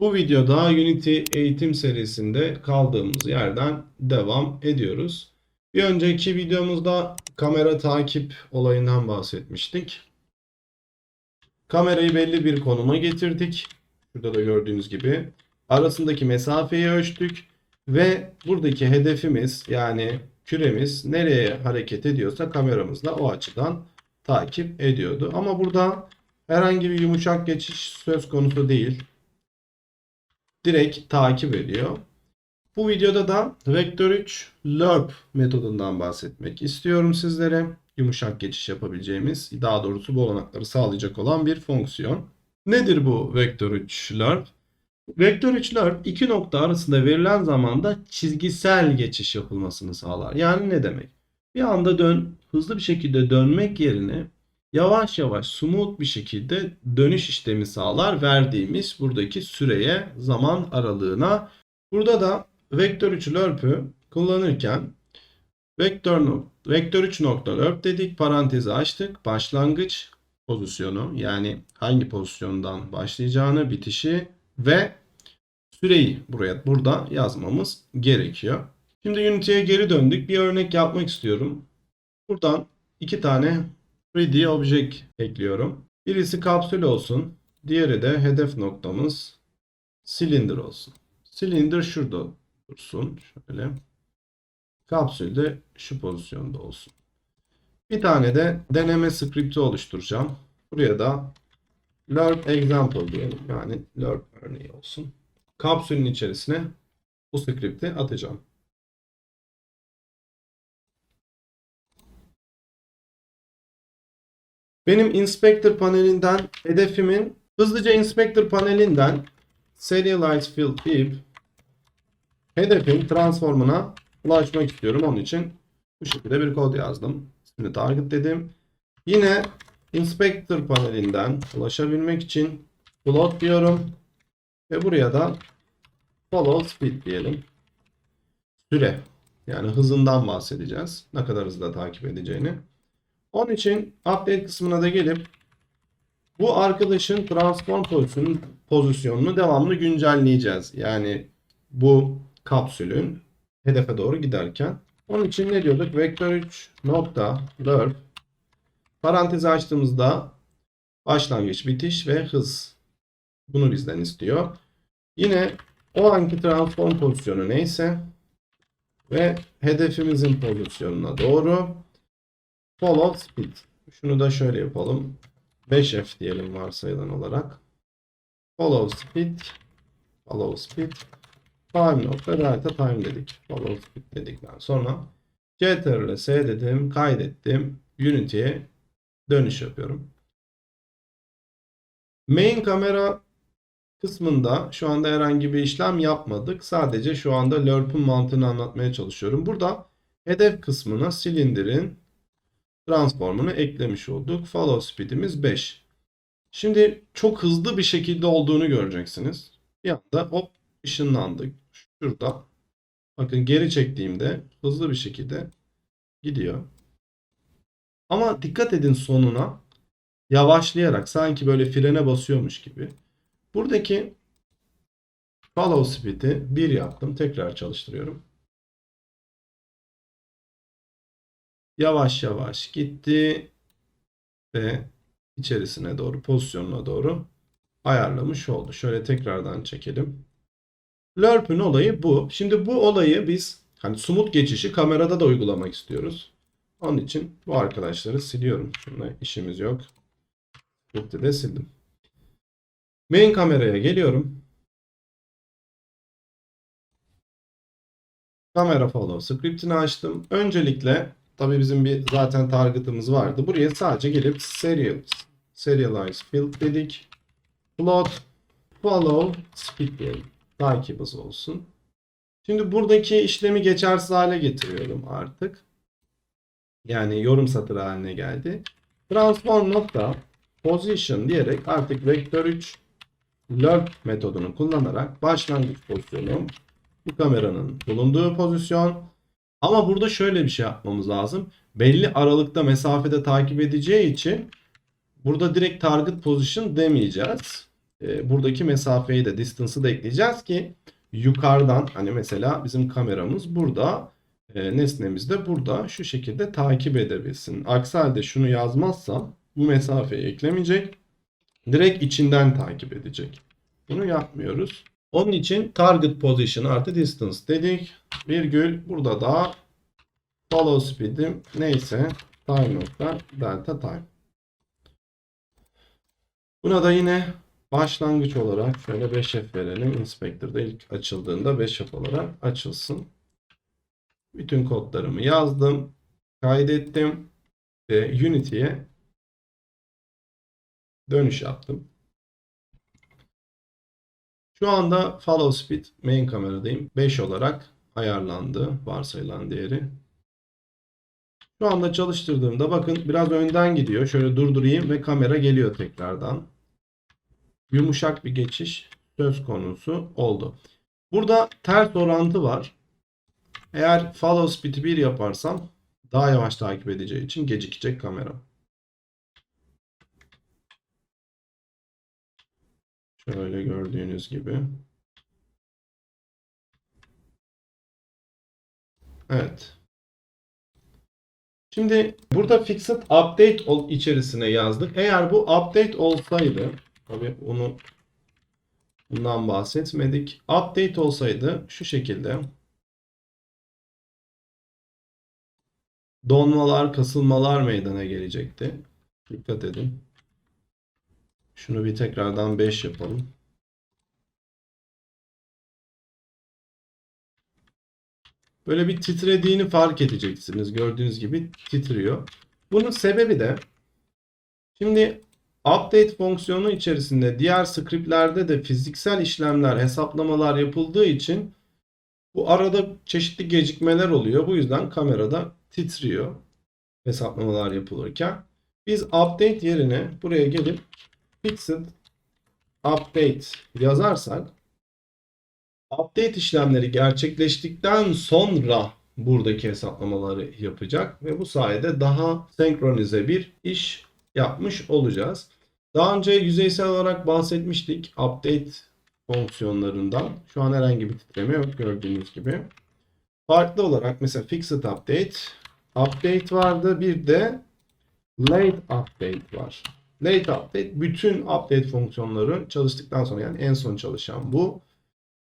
Bu videoda Unity eğitim serisinde kaldığımız yerden devam ediyoruz. Bir önceki videomuzda kamera takip olayından bahsetmiştik. Kamerayı belli bir konuma getirdik. Şurada da gördüğünüz gibi. Arasındaki mesafeyi ölçtük ve buradaki hedefimiz yani küremiz nereye hareket ediyorsa kameramız da o açıdan takip ediyordu. Ama burada herhangi bir yumuşak geçiş söz konusu değil direkt takip ediyor. Bu videoda da Vektör 3 LERP metodundan bahsetmek istiyorum sizlere. Yumuşak geçiş yapabileceğimiz, daha doğrusu bu olanakları sağlayacak olan bir fonksiyon. Nedir bu Vektör 3 LERP? Vektör 3 LERP iki nokta arasında verilen zamanda çizgisel geçiş yapılmasını sağlar. Yani ne demek? Bir anda dön, hızlı bir şekilde dönmek yerine yavaş yavaş smooth bir şekilde dönüş işlemi sağlar verdiğimiz buradaki süreye zaman aralığına. Burada da vektör 3 lerp'ü kullanırken vektör, vektör 3 nokta lerp dedik parantezi açtık başlangıç pozisyonu yani hangi pozisyondan başlayacağını bitişi ve süreyi buraya burada yazmamız gerekiyor. Şimdi Unity'ye geri döndük. Bir örnek yapmak istiyorum. Buradan iki tane 3D object ekliyorum. Birisi kapsül olsun. Diğeri de hedef noktamız silindir olsun. Silindir şurada dursun. Şöyle. Kapsül de şu pozisyonda olsun. Bir tane de deneme skripti oluşturacağım. Buraya da lerp example diyelim. Yani lerp örneği olsun. Kapsülün içerisine bu skripti atacağım. Benim inspector panelinden hedefimin hızlıca inspector panelinden serialize field deyip hedefin transformuna ulaşmak istiyorum. Onun için bu şekilde bir kod yazdım. Şimdi target dedim. Yine inspector panelinden ulaşabilmek için plot diyorum. Ve buraya da follow speed diyelim. Süre. Yani hızından bahsedeceğiz. Ne kadar hızla takip edeceğini. Onun için update kısmına da gelip bu arkadaşın transform pozisyonun pozisyonunu devamlı güncelleyeceğiz. Yani bu kapsülün hedefe doğru giderken. Onun için ne diyorduk? Vektör 3 nokta lerp parantezi açtığımızda başlangıç, bitiş ve hız. Bunu bizden istiyor. Yine o anki transform pozisyonu neyse ve hedefimizin pozisyonuna doğru Follow speed. Şunu da şöyle yapalım. 5F diyelim varsayılan olarak. Follow speed. Follow speed. Time nokta delta time dedik. Follow speed dedikten sonra Ctrl S dedim. Kaydettim. Unity'ye dönüş yapıyorum. Main kamera kısmında şu anda herhangi bir işlem yapmadık. Sadece şu anda lerp'ün mantığını anlatmaya çalışıyorum. Burada hedef kısmına silindirin transformunu eklemiş olduk. Follow speed'imiz 5. Şimdi çok hızlı bir şekilde olduğunu göreceksiniz. Bir anda hop ışınlandık. Şurada. Bakın geri çektiğimde hızlı bir şekilde gidiyor. Ama dikkat edin sonuna yavaşlayarak sanki böyle frene basıyormuş gibi. Buradaki follow speed'i 1 yaptım. Tekrar çalıştırıyorum. Yavaş yavaş gitti ve içerisine doğru pozisyonuna doğru ayarlamış oldu. Şöyle tekrardan çekelim. Lerp'ün olayı bu. Şimdi bu olayı biz hani sumut geçişi kamerada da uygulamak istiyoruz. Onun için bu arkadaşları siliyorum. Şununla işimiz yok. Script'i de sildim. Main kameraya geliyorum. Kamera follow script'ini açtım. Öncelikle Tabii bizim bir zaten target'ımız vardı. Buraya sadece gelip serial, serialize field dedik. Plot follow speed diyelim. Hızı olsun. Şimdi buradaki işlemi geçersiz hale getiriyorum artık. Yani yorum satırı haline geldi. Transform nokta position diyerek artık vektör 3 lerp metodunu kullanarak başlangıç pozisyonu bu kameranın bulunduğu pozisyon ama burada şöyle bir şey yapmamız lazım. Belli aralıkta mesafede takip edeceği için burada direkt target position demeyeceğiz. e, buradaki mesafeyi de distance'ı da ekleyeceğiz ki yukarıdan hani mesela bizim kameramız burada e, nesnemiz de burada şu şekilde takip edebilsin. Aksi halde şunu yazmazsam bu mesafeyi eklemeyecek. Direkt içinden takip edecek. Bunu yapmıyoruz. Onun için target position artı distance dedik. Virgül burada da follow speed'im neyse time nokta delta time. Buna da yine başlangıç olarak şöyle 5F verelim. Inspector'da ilk açıldığında 5F olarak açılsın. Bütün kodlarımı yazdım. Kaydettim. Ve Unity'ye dönüş yaptım. Şu anda follow speed main kameradayım. 5 olarak ayarlandı varsayılan değeri. Şu anda çalıştırdığımda bakın biraz önden gidiyor. Şöyle durdurayım ve kamera geliyor tekrardan. Yumuşak bir geçiş söz konusu oldu. Burada ters orantı var. Eğer follow speed'i 1 yaparsam daha yavaş takip edeceği için gecikecek kamera. Şöyle gördüğünüz gibi. Evet. Şimdi burada fixed update ol içerisine yazdık. Eğer bu update olsaydı, tabii onu bundan bahsetmedik. Update olsaydı şu şekilde donmalar, kasılmalar meydana gelecekti. Dikkat edin. Şunu bir tekrardan 5 yapalım. Böyle bir titrediğini fark edeceksiniz. Gördüğünüz gibi titriyor. Bunun sebebi de şimdi update fonksiyonu içerisinde diğer scriptlerde de fiziksel işlemler, hesaplamalar yapıldığı için bu arada çeşitli gecikmeler oluyor. Bu yüzden kamerada titriyor hesaplamalar yapılırken. Biz update yerine buraya gelip fixed update yazarsak update işlemleri gerçekleştikten sonra buradaki hesaplamaları yapacak ve bu sayede daha senkronize bir iş yapmış olacağız. Daha önce yüzeysel olarak bahsetmiştik update fonksiyonlarından. Şu an herhangi bir titreme yok gördüğünüz gibi. Farklı olarak mesela fixed update, update vardı. Bir de late update var. Late update bütün update fonksiyonları çalıştıktan sonra yani en son çalışan bu.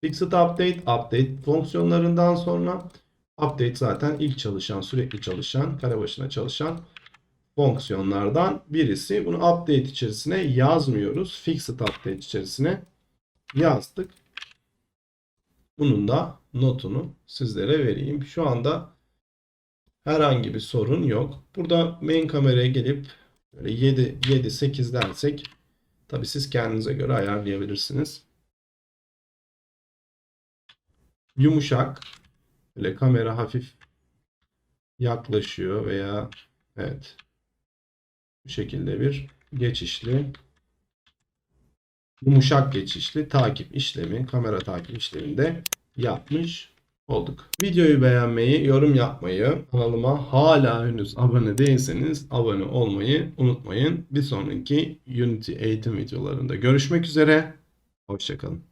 Fixed update, update fonksiyonlarından sonra update zaten ilk çalışan, sürekli çalışan, kare başına çalışan fonksiyonlardan birisi. Bunu update içerisine yazmıyoruz. Fixed update içerisine yazdık. Bunun da notunu sizlere vereyim. Şu anda herhangi bir sorun yok. Burada main kameraya gelip böyle 7 7 8 dersek tabi siz kendinize göre ayarlayabilirsiniz. Yumuşak. Böyle kamera hafif yaklaşıyor veya evet bu şekilde bir geçişli yumuşak geçişli takip işlemi, kamera takip işleminde yapmış olduk. Videoyu beğenmeyi, yorum yapmayı, kanalıma hala henüz abone değilseniz abone olmayı unutmayın. Bir sonraki Unity eğitim videolarında görüşmek üzere. Hoşçakalın.